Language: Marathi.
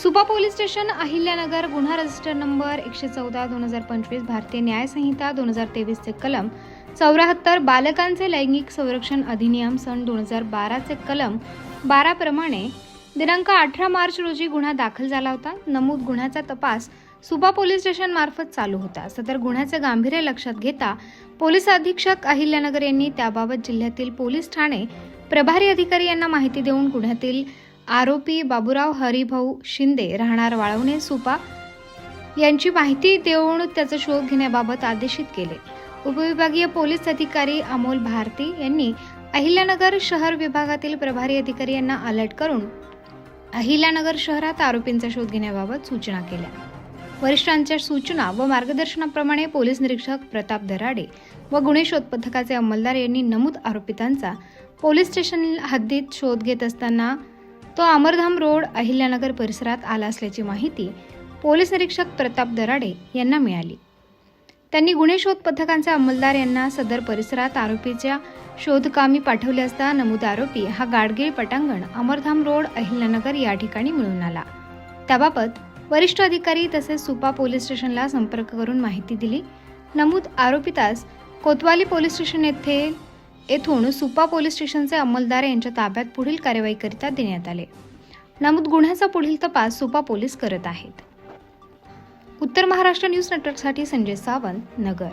सुपा पोलीस स्टेशन अहिल्यानगर गुन्हा रजिस्टर नंबर एकशे चौदा दोन हजार पंचवीस भारतीय न्याय संहिता दोन हजार तेवीसचे कलम. चौऱ्याहत्तर बालकांचे लैंगिक संरक्षण अधिनियम सन दोन हजार बाराचे कलम. बाराप्रमाणे दिनांक अठरा मार्च रोजी गुन्हा दाखल झाला होता. नमूद गुन्ह्याचा तपास सुपा पोलीस स्टेशन मार्फत चालू होता. सदर गुन्ह्याचे गांभीर्य लक्षात घेता पोलीस अधीक्षक अहिल्यानगर यांनी त्याबाबत जिल्ह्यातील पोलीस ठाणे प्रभारी अधिकारी यांना माहिती देऊन गुन्ह्यातील आरोपी बाबुराव हरिभाऊ शिंदे राहणार वाळवणे सुपा यांची माहिती देऊन त्याचा शोध घेण्याबाबत आदेशित केले. उपविभागीय पोलीस अधिकारी अमोल भारती यांनी अहिल्यानगर शहर विभागातील प्रभारी अधिकारी यांना अलर्ट करून अहिल्यानगर शहरात आरोपींचा शोध घेण्याबाबत सूचना केल्या. वरिष्ठांच्या सूचना व मार्गदर्शनाप्रमाणे पोलीस निरीक्षक प्रताप दराडे व गुन्हे शोध पथकाचे अंमलदार यांनी नमूद आरोपितांचा पोलीस स्टेशन हद्दीत शोध घेत असताना तो अमरधाम रोड अहिल्यानगर परिसरात आला असल्याची माहिती पोलीस निरीक्षक प्रताप दराडे यांना मिळाली. त्यांनी गुन्हे शोध पथकांचा अंमलदार यांना सदर परिसरात आरोपीच्या शोधकामी पाठवले असता नमूद आरोपी हा गाडगीळ पटांगण अमरधाम रोड अहिल्यानगर या ठिकाणी मिळून आला. त्याबाबत वरिष्ठ अधिकारी तसेच सुपा पोलीस स्टेशनला संपर्क करून माहिती दिली. नमूद आरोपितास कोतवाली पोलीस स्टेशन येथे येथून सुपा पोलीस स्टेशनचे अंमलदार यांच्या ताब्यात पुढील कारवाईकरिता देण्यात आले. नमूद गुन्ह्याचा पुढील तपास सुपा पोलीस करत आहेत. उत्तर महाराष्ट्र न्यूज नेटवर्कसाठी संजय सावंत नगर.